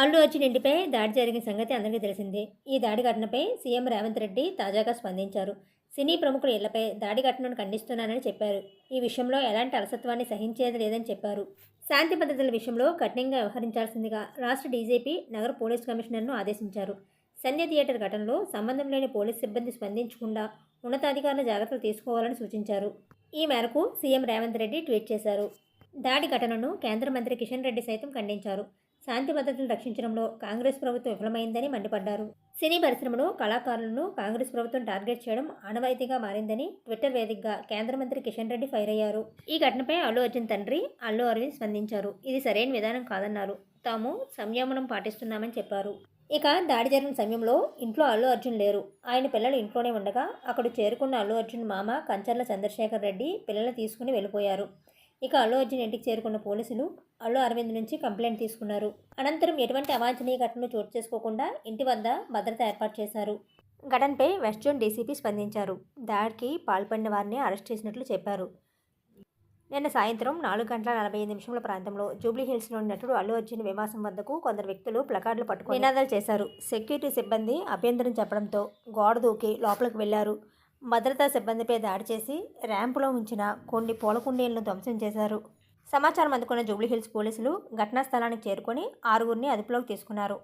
అల్లు అర్జున్ ఇంటిపై దాడి జరిగిన సంగతి అందరికీ తెలిసిందే. ఈ దాడి ఘటనపై సీఎం రేవంత్ రెడ్డి తాజాగా స్పందించారు. సినీ ప్రముఖుల ఇళ్ళపై దాడి ఘటనను ఖండిస్తున్నానని చెప్పారు. ఈ విషయంలో ఎలాంటి అలసత్వాన్ని సహించేది లేదని చెప్పారు. శాంతి భద్రతల విషయంలో కఠినంగా వ్యవహరించాల్సిందిగా రాష్ట్ర డీజీపీ నగర పోలీస్ కమిషనర్ను ఆదేశించారు. సంధ్య థియేటర్ ఘటనలో సంబంధం లేని పోలీస్ సిబ్బంది స్పందించకుండా ఉన్నతాధికారుల జాగ్రత్తలు తీసుకోవాలని సూచించారు. ఈ మేరకు సీఎం రేవంత్ రెడ్డి ట్వీట్ చేశారు. దాడి ఘటనను కేంద్ర మంత్రి కిషన్ రెడ్డి సైతం ఖండించారు. శాంతి భద్రతలు రక్షించడంలో కాంగ్రెస్ ప్రభుత్వం విఫలమైందని మండిపడ్డారు. సినీ పరిశ్రమను కళాకారులను కాంగ్రెస్ ప్రభుత్వం టార్గెట్ చేయడం ఆనవాయితీగా మారిందని ట్విట్టర్ వేదికగా కేంద్ర మంత్రి కిషన్ రెడ్డి ఫైర్ అయ్యారు. ఈ ఘటనపై అల్లు అర్జున్ తండ్రి అల్లు అరవింద్ స్పందించారు. ఇది సరైన విధానం కాదన్నారు. తాము సంయమనం పాటిస్తున్నామని చెప్పారు. ఇక దాడి జరిగిన సమయంలో ఇంట్లో అల్లు అర్జున్ లేరు. ఆయన పిల్లలు ఇంట్లోనే ఉండగా అక్కడ చేరుకున్న అల్లు అర్జున్ మామ కంచర్ల చంద్రశేఖర్ రెడ్డి పిల్లలు తీసుకుని వెళ్ళిపోయారు. ఇక అల్లు అర్జున్ ఇంటికి చేరుకున్న పోలీసులు అల్లు అరవింద్ నుంచి కంప్లైంట్ తీసుకున్నారు. అనంతరం ఎటువంటి అవాంఛనీయ ఘటనలు చోటు చేసుకోకుండా ఇంటి వద్ద భద్రత ఏర్పాటు చేశారు. ఘటనపై వెస్ట్ జోన్ డీసీపీ స్పందించారు. దాడికి పాల్పడిన వారిని అరెస్ట్ చేసినట్లు చెప్పారు. నిన్న సాయంత్రం నాలుగు గంటల నలభై ఐదు నిమిషముల ప్రాంతంలో జూబ్లీ హిల్స్లోని నటుడు అల్లు అర్జున్ నివాసం వద్దకు కొందరు వ్యక్తులు ప్లకార్డులు పట్టుకుని నినాదాలు చేశారు. సెక్యూరిటీ సిబ్బంది అభ్యంతరం చెప్పడంతో గోడ దూకి లోపలికి వెళ్ళారు భద్రతా సిబ్బందిపై దాడి చేసి ర్యాంపులో ఉంచిన కొన్ని పూల కుండీలను ధ్వంసం చేశారు. సమాచారం అందుకున్న జూబ్లీహిల్స్ పోలీసులు ఘటనా స్థలానికి చేరుకొని ఆరుగురిని అదుపులోకి తీసుకున్నారు.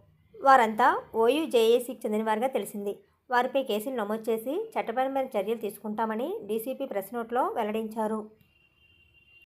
వారంతా ఓయూ జేఏసీకి చెందినవారుగా తెలిసింది. వారిపై కేసులు నమోదు చేసి చట్టపరమైన చర్యలు తీసుకుంటామని డీసీపీ ప్రెస్ నోట్లో వెల్లడించారు.